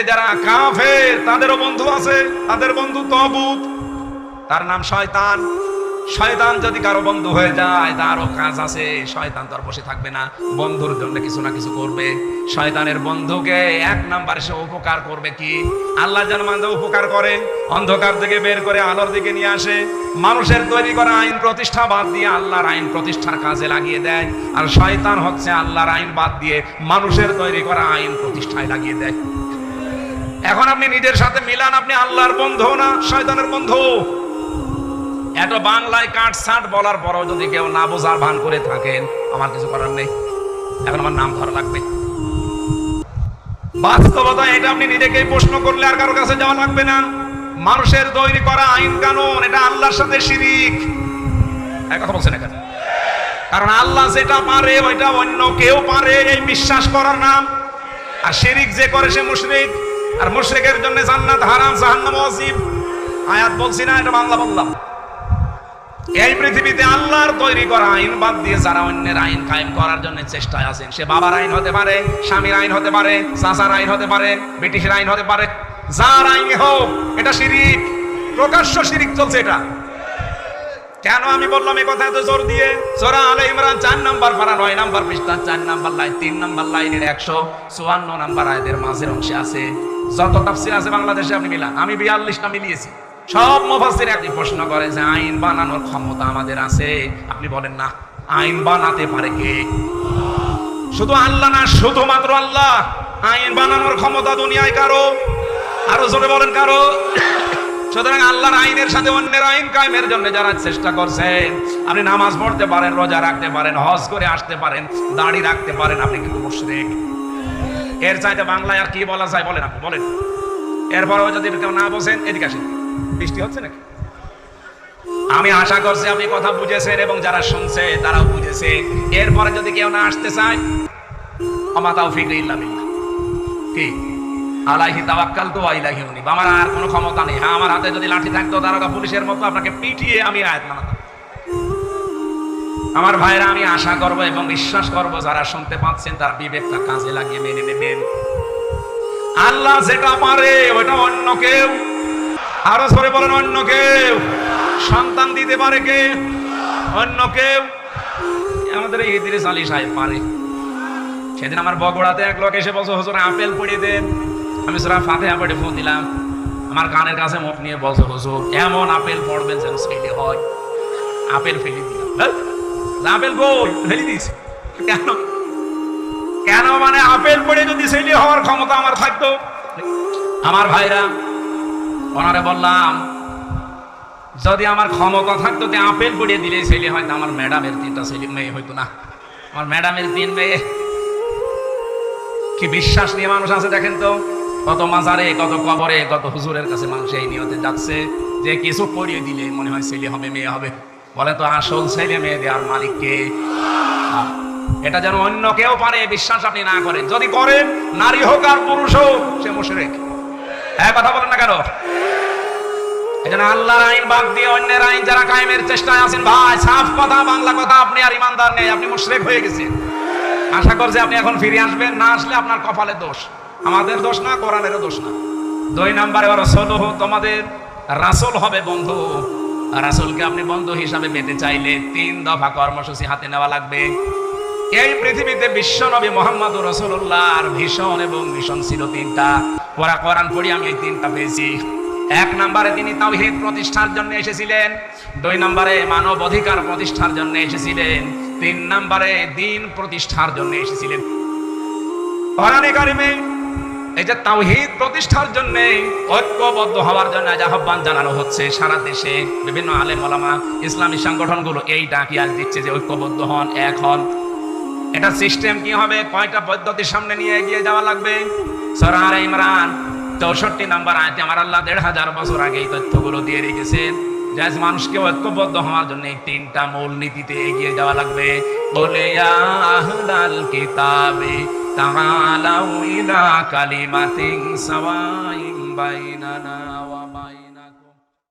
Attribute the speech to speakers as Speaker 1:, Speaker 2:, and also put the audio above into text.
Speaker 1: যারা কাফের, তাদেরও বন্ধু আছে, তাদের বন্ধু তবুত। তার নাম শয়তান। শয়তান যদি কারও বন্ধু হয়ে যায়, তারও কাজ আছে। শয়তান তো বসে থাকবে না। বন্ধুর জন্য কিছু না কিছু করবে। শয়তানের বন্ধুকে এক নাম্বার সে উপকার করবে কি? আল্লাহ যেন মানুষ উপকার করে, অন্ধকার থেকে বের করে আলোর দিকে নিয়ে আসে। মানুষের তৈরি করা আইন প্রতিষ্ঠা বাদ দিয়ে আল্লাহর আইন প্রতিষ্ঠার কাজে লাগিয়ে দেয়। আর শয়তান হচ্ছে আল্লাহর আইন বাদ দিয়ে মানুষের তৈরি করা আইন প্রতিষ্ঠায় লাগিয়ে দেয়। এখন আপনি নিজের সাথে মিলান, আপনি আল্লাহর বন্ধু না, শয়তানের বন্ধু এত বাংলায় কাট সাট বলার পরও যদি কেউ না বোঝার ভান করে থাকেন, আমার কিছু করার নেই। এখন আমার নাম ধরা লাগবে। বাস্তবতা এটা, আপনি নিজেকেই প্রশ্ন করলে আর কারও কাছে যাওয়া লাগবে না। মানুষের তৈরি করা আইন কানুন, এটা আল্লাহর সাথে শিরিক। কথা বলছেন এখানে। কারণ আল্লাহ যেটা পারে, ওইটা অন্য কেউ পারে, এই বিশ্বাস করার নাম। আর শিরিক যে করে সে মুশরিক। আর মুশরিকের জন্য জান্নাত হারাম, জাহান্নাম ওয়াজিব। আয়াত বলছি না, এটা বাংলা বললাম। এই পৃথিবীতে আল্লাহর তৈরি করা আইন বাদ দিয়ে যারা অন্যের আইন কায়েম করার জন্য চেষ্টায় আছেন, সে বাবার আইন হতে পারে, স্বামীর আইন হতে পারে, চাচার আইন হতে পারে, ব্রিটিশের আইন হতে পারে, যার আইন হোক, এটা শিরিক, প্রকাশ্য শিরিক চলছে এটা। কেন আমি বললাম এই কথা এত জোর দিয়ে? সোরা আলে ইমরান চার নাম্বার পারা, নয় নাম্বার পৃষ্ঠা চার নাম্বার লাইন, তিন নাম্বার লাইনের একশো চুয়ান্ন নাম্বার আয়দের মাঝের অংশে আছে যত তাফসির আছে বাংলাদেশে আপনি মিলান। আমি বিয়াল্লিশটা মিলিয়েছি। সব মুফাসসির একই প্রশ্ন করে যে আইন বানানোর ক্ষমতা আমাদের আছে। আপনি বলেন না, আইন বানাতে পারে কে? শুধু আল্লাহ না, শুধুমাত্র আল্লাহ। আইন বানানোর ক্ষমতা দুনিয়ায় কারও? আরও জোরে বলেন কারও? সুতরাং আল্লাহর আইনের সাথে অন্যের আইন কায়েমের জন্য যারা চেষ্টা করছেন আপনি নামাজ পড়তে পারেন, রোজা রাখতে পারেন, হজ করে আসতে পারেন, দাড়ি রাখতে পারেন, আপনি কিন্তু মুশরিক। এর চাইতে বাংলায় আর কি বলা যায়? বলেন আপনি বলেন। এরপরেও যদি কেউ না বোঝেন, এদিকে আসেন। বৃষ্টি হচ্ছে নাকি? আমি আশা করছি আপনি কথা বুঝেছেন এবং যারা শুনছে, তারাও বুঝেছে। এরপরে যদি কেউ না আসতে চায় আমাতাও ফিক্রে ইল্লা বিল্লাহ। কি? আলাইহি তাওয়াক্কাল তো আইলাহি উনি আমার আর কোনো ক্ষমতা নেই। হ্যাঁ আমার হাতে যদি লাঠি থাকতো দারোগা পুলিশের মতো আপনাকে পিটিয়ে আমি আয়াত মানাতাম আমার ভাইরা, আমি আশা করব এবং বিশ্বাস করব, যারা শুনতে পাচ্ছেন, তার বিবেকটা কাজে লাগিয়ে মেনে নেবেন। আল্লাহ যেটা পারে, ওটা অন্য কেউ। আরও সরে বলেন, অন্য কেউ। সন্তান দিতে পারে কে? অন্য কেউ। আমাদের এই ইদ্রিস আলী সাহেব পারে। সেদিন আমার বগুড়াতে এক লোক এসে বলছে, হুজুর, আপেল পড়িয়ে দেন। আমি সুরা ফাতেহা পড়ে ফোন দিলাম। আমার কানের কাছে মুখ নিয়ে বলছে, হুজুর, এমন আপেল পড়বেন যেন ছেলে হয়। আপেল ফেলে দিলাম? আপেল বই ফেলে দিয়েছি। কেন? কেন মানে আপেল পড়ে যদি ছেলে হওয়ার ক্ষমতা আমার থাকতো? আমার ভাইরা, ওনারে বললাম, যদি আমার ক্ষমতা থাকতো তে আপেল পড়িয়ে দিলে ছেলে হয়তো আমার ম্যাডামের তিনটা ছেলে মেয়ে হইতো না। আমার ম্যাডামের তিন মেয়ে। কি বিশ্বাস নিয়ে মানুষ আছে দেখেন তো? কত মাজারে, কত কবরে, কত হুজুরের কাছে মানুষ এই নিয়তে যাচ্ছে যে কিছু পড়িয়ে দিলে মনে হয় ছেলে হবে, মেয়ে হবে। বলে তো, আসল ছেলে মেয়ে দেওয়ার মালিককে এটা যেন অন্য কেউ পারে, বিশ্বাস আপনি না করেন। যদি করেন, নারী হোক আর পুরুষ হোক, সে মুশরিক। হ্যাঁ কথা বলেন না কেন? এজন্য আল্লাহর আইন বাদ দিয়ে অন্যের আইন যারা কায়েমের চেষ্টায় আছেন, ভাই, সাফ কথা, বাংলা কথা, আপনি আর ইমানদার নেই, আপনি মুশরিক হয়ে গেছেন। আশা করছি আপনি এখন ফিরে আসবেন, না আসলে আপনার কপালে দোষ। আমাদের দোষ না, কোরআনেরও দোষ না। দুই নাম্বারে রসল তোমাদের রাসল হবে বন্ধু। রাসলকে আপনি বন্ধু হিসাবে পেতে চাইলে তিন দফা কর্মসূচি হাতে নেওয়া লাগবে। এই পৃথিবীতে বিশ্ব নবী মোহাম্মদ রসুল্লাহর ভীষণ এবং মিশন ছিল তিনটা। পড়া কোরআন পড়ি আমি এই তিনটা পেয়েছি। এক নম্বরে তিনি তাওহীদ প্রতিষ্ঠার জন্য এসেছিলেন। দুই নম্বরে মানব অধিকার প্রতিষ্ঠার জন্য এসেছিলেন। তিন নম্বরে দিন প্রতিষ্ঠার জন্য এসেছিলেন। কোরআনে কারিমে যে তাওহীদ প্রতিষ্ঠার জন্য ঐক্যবদ্ধ হওয়ার জন্য আজ আহ্বান জানানো হচ্ছে। সারা দেশে বিভিন্ন আলেম ওলামা ইসলামী সংগঠনগুলো এই ডাকি আজ দিচ্ছে যে ঐক্যবদ্ধ হন, এক হন। এটা সিস্টেম কি হবে? কয়টা পদ্ধতির সামনে নিয়ে এগিয়ে যাওয়া লাগবে? সরার ইমরান, চৌষট্টি নাম্বার আয়তে আমার আল্লাহ দেড় হাজার বছর আগে এই তথ্যগুলো দিয়ে রেখেছেন যে মানুষকে ঐক্যবদ্ধ হওয়ার জন্য এই তিনটা মূল নীতিতে এগিয়ে যাওয়া লাগবে। বলে আহলাল কিতাবে ইলা কালিমাতিন সাওয়াইন বাইনানা ওয়া বাইনা